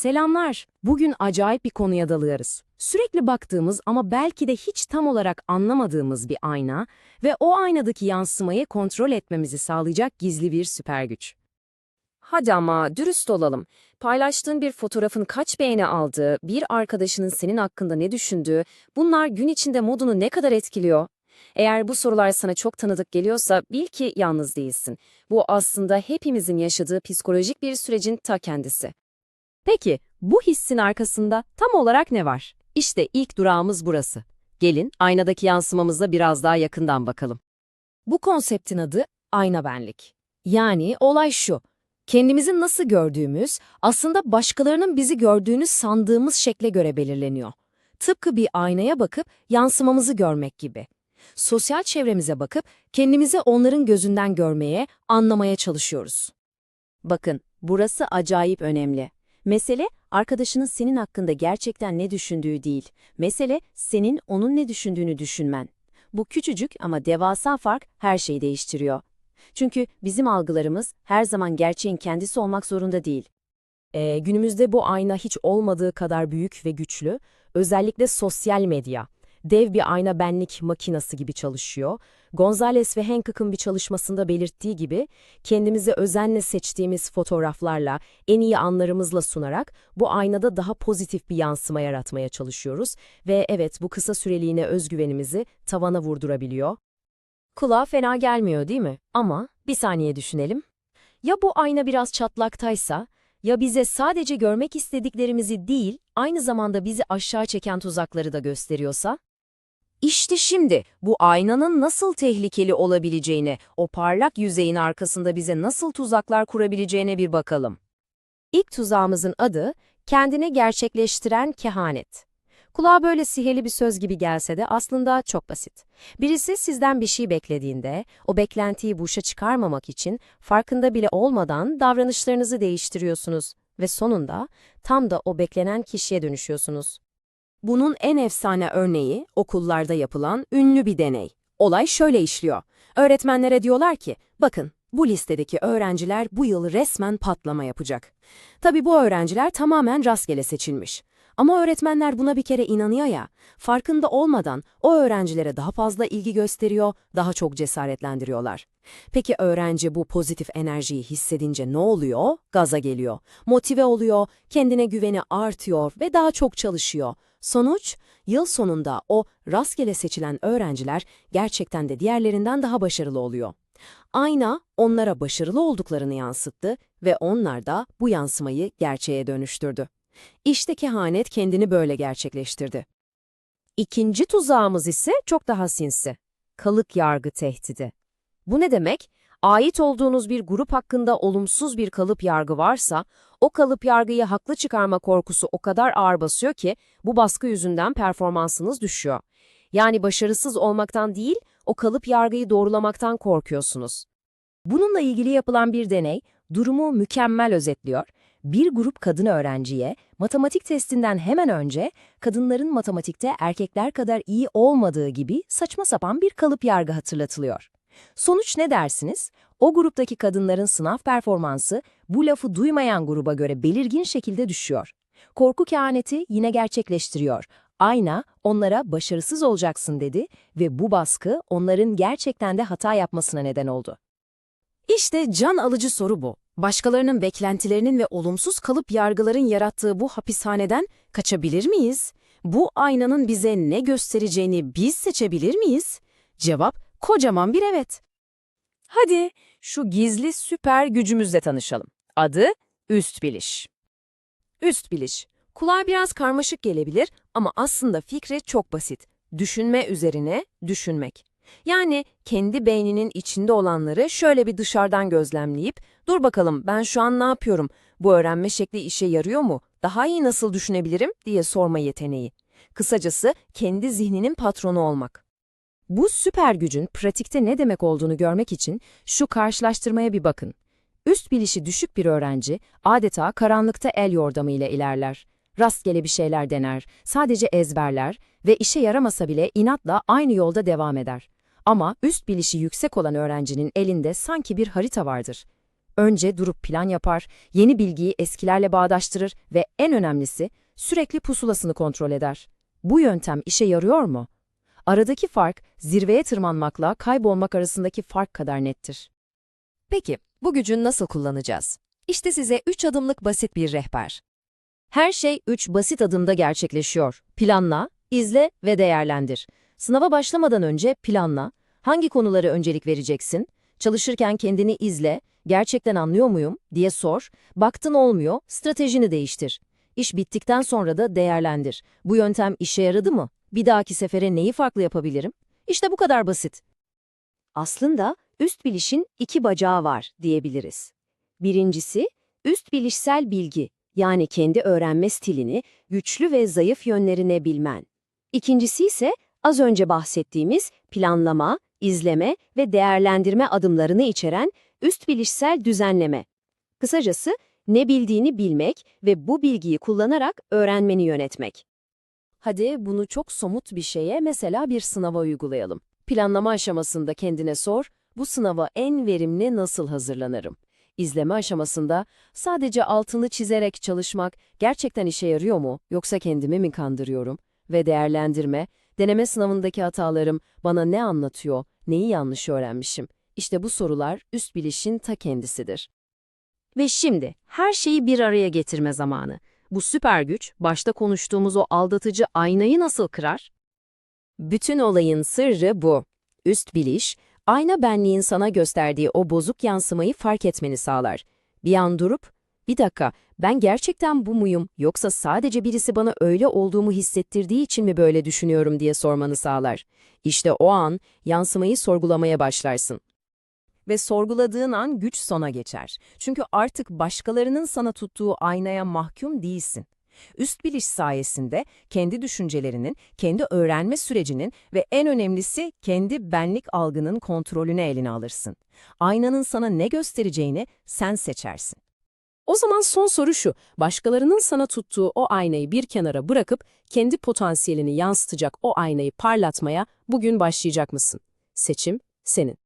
Selamlar. Bugün acayip bir konuya dalıyoruz. Sürekli baktığımız ama belki de hiç tam olarak anlamadığımız bir ayna ve o aynadaki yansımayı kontrol etmemizi sağlayacak gizli bir süper güç. Hadi ama dürüst olalım. Paylaştığın bir fotoğrafın kaç beğeni aldığı, bir arkadaşının senin hakkında ne düşündüğü, bunlar gün içinde modunu ne kadar etkiliyor? Eğer bu sorular sana çok tanıdık geliyorsa bil ki yalnız değilsin. Bu aslında hepimizin yaşadığı psikolojik bir sürecin ta kendisi. Peki, bu hissin arkasında tam olarak ne var? İşte ilk durağımız burası. Gelin, aynadaki yansımamıza biraz daha yakından bakalım. Bu konseptin adı ayna benlik. Yani olay şu, kendimizi nasıl gördüğümüz aslında başkalarının bizi gördüğünü sandığımız şekle göre belirleniyor. Tıpkı bir aynaya bakıp yansımamızı görmek gibi. Sosyal çevremize bakıp kendimizi onların gözünden görmeye, anlamaya çalışıyoruz. Bakın, burası acayip önemli. Mesele, arkadaşının senin hakkında gerçekten ne düşündüğü değil. Mesele, senin onun ne düşündüğünü düşünmen. Bu küçücük ama devasa fark her şeyi değiştiriyor. Çünkü bizim algılarımız her zaman gerçeğin kendisi olmak zorunda değil. Ee, günümüzde bu ayna hiç olmadığı kadar büyük ve güçlü, özellikle sosyal medya. Dev bir ayna benlik makinası gibi çalışıyor. Gonzales ve Hancock'ın bir çalışmasında belirttiği gibi, kendimizi özenle seçtiğimiz fotoğraflarla, en iyi anlarımızla sunarak bu aynada daha pozitif bir yansıma yaratmaya çalışıyoruz ve evet bu kısa süreliğine özgüvenimizi tavana vurdurabiliyor. Kulağa fena gelmiyor değil mi? Ama bir saniye düşünelim. Ya bu ayna biraz çatlaktaysa, ya bize sadece görmek istediklerimizi değil, aynı zamanda bizi aşağı çeken tuzakları da gösteriyorsa? İşte şimdi bu aynanın nasıl tehlikeli olabileceğine, o parlak yüzeyin arkasında bize nasıl tuzaklar kurabileceğine bir bakalım. İlk tuzağımızın adı, kendini gerçekleştiren kehanet. Kulağa böyle sihirli bir söz gibi gelse de aslında çok basit. Birisi sizden bir şey beklediğinde, o beklentiyi boşa çıkarmamak için farkında bile olmadan davranışlarınızı değiştiriyorsunuz ve sonunda tam da o beklenen kişiye dönüşüyorsunuz. Bunun en efsane örneği okullarda yapılan ünlü bir deney. Olay şöyle işliyor. Öğretmenlere diyorlar ki, bakın bu listedeki öğrenciler bu yıl resmen patlama yapacak. Tabii bu öğrenciler tamamen rastgele seçilmiş. Ama öğretmenler buna bir kere inanıyor ya, farkında olmadan o öğrencilere daha fazla ilgi gösteriyor, daha çok cesaretlendiriyorlar. Peki öğrenci bu pozitif enerjiyi hissedince ne oluyor? Gaza geliyor, motive oluyor, kendine güveni artıyor ve daha çok çalışıyor. Sonuç, yıl sonunda o rastgele seçilen öğrenciler gerçekten de diğerlerinden daha başarılı oluyor. Ayna onlara başarılı olduklarını yansıttı ve onlar da bu yansımayı gerçeğe dönüştürdü. İşte kehanet kendini böyle gerçekleştirdi. İkinci tuzağımız ise çok daha sinsi. Kalıp yargı tehdidi. Bu ne demek? Ait olduğunuz bir grup hakkında olumsuz bir kalıp yargı varsa, o kalıp yargıyı haklı çıkarma korkusu o kadar ağır basıyor ki bu baskı yüzünden performansınız düşüyor. Yani başarısız olmaktan değil, o kalıp yargıyı doğrulamaktan korkuyorsunuz. Bununla ilgili yapılan bir deney, durumu mükemmel özetliyor. Bir grup kadın öğrenciye matematik testinden hemen önce kadınların matematikte erkekler kadar iyi olmadığı gibi saçma sapan bir kalıp yargı hatırlatılıyor. Sonuç ne dersiniz? O gruptaki kadınların sınav performansı bu lafı duymayan gruba göre belirgin şekilde düşüyor. Korku kehaneti yine gerçekleştiriyor. Ayna onlara başarısız olacaksın dedi ve bu baskı onların gerçekten de hata yapmasına neden oldu. İşte can alıcı soru bu. Başkalarının beklentilerinin ve olumsuz kalıp yargıların yarattığı bu hapishaneden kaçabilir miyiz? Bu aynanın bize ne göstereceğini biz seçebilir miyiz? Cevap kocaman bir evet. Hadi şu gizli süper gücümüzle tanışalım. Adı üst biliş. Üst biliş. Kulağa biraz karmaşık gelebilir ama aslında fikri çok basit. Düşünme üzerine düşünmek. Yani kendi beyninin içinde olanları şöyle bir dışarıdan gözlemleyip, dur bakalım ben şu an ne yapıyorum, bu öğrenme şekli işe yarıyor mu, daha iyi nasıl düşünebilirim diye sorma yeteneği. Kısacası kendi zihninin patronu olmak. Bu süper gücün pratikte ne demek olduğunu görmek için şu karşılaştırmaya bir bakın. Üst bilişi düşük bir öğrenci adeta karanlıkta el yordamıyla ilerler. Rastgele bir şeyler dener, sadece ezberler ve işe yaramasa bile inatla aynı yolda devam eder. Ama üst bilişi yüksek olan öğrencinin elinde sanki bir harita vardır. Önce durup plan yapar, yeni bilgiyi eskilerle bağdaştırır ve en önemlisi sürekli pusulasını kontrol eder. Bu yöntem işe yarıyor mu? Aradaki fark zirveye tırmanmakla kaybolmak arasındaki fark kadar nettir. Peki, bu gücü nasıl kullanacağız? İşte size 3 adımlık basit bir rehber. Her şey 3 basit adımda gerçekleşiyor. Planla, izle ve değerlendir. Sınava başlamadan önce planla, hangi konuları öncelik vereceksin, çalışırken kendini izle, gerçekten anlıyor muyum diye sor, baktın olmuyor, stratejini değiştir. İş bittikten sonra da değerlendir. Bu yöntem işe yaradı mı? Bir dahaki sefere neyi farklı yapabilirim? İşte bu kadar basit. Aslında üst bilişin iki bacağı var diyebiliriz. Birincisi, üst bilişsel bilgi, yani kendi öğrenme stilini, güçlü ve zayıf yönlerine bilmen. İkincisi ise az önce bahsettiğimiz planlama, izleme ve değerlendirme adımlarını içeren üst bilişsel düzenleme. Kısacası ne bildiğini bilmek ve bu bilgiyi kullanarak öğrenmeni yönetmek. Hadi bunu çok somut bir şeye, mesela bir sınava uygulayalım. Planlama aşamasında kendine sor, bu sınava en verimli nasıl hazırlanırım? İzleme aşamasında sadece altını çizerek çalışmak gerçekten işe yarıyor mu yoksa kendimi mi kandırıyorum? Ve değerlendirme, deneme sınavındaki hatalarım bana ne anlatıyor, neyi yanlış öğrenmişim? İşte bu sorular üst bilişin ta kendisidir. Ve şimdi her şeyi bir araya getirme zamanı. Bu süper güç başta konuştuğumuz o aldatıcı aynayı nasıl kırar? Bütün olayın sırrı bu. Üst biliş, ayna benliğin sana gösterdiği o bozuk yansımayı fark etmeni sağlar. Bir an durup, bir dakika ben gerçekten bu muyum yoksa sadece birisi bana öyle olduğumu hissettirdiği için mi böyle düşünüyorum diye sormanı sağlar. İşte o an yansımayı sorgulamaya başlarsın. Ve sorguladığın an güç sona geçer. Çünkü artık başkalarının sana tuttuğu aynaya mahkum değilsin. Üst biliş sayesinde kendi düşüncelerinin, kendi öğrenme sürecinin ve en önemlisi kendi benlik algının kontrolünü eline alırsın. Aynanın sana ne göstereceğini sen seçersin. O zaman son soru şu, başkalarının sana tuttuğu o aynayı bir kenara bırakıp kendi potansiyelini yansıtacak o aynayı parlatmaya bugün başlayacak mısın? Seçim senin.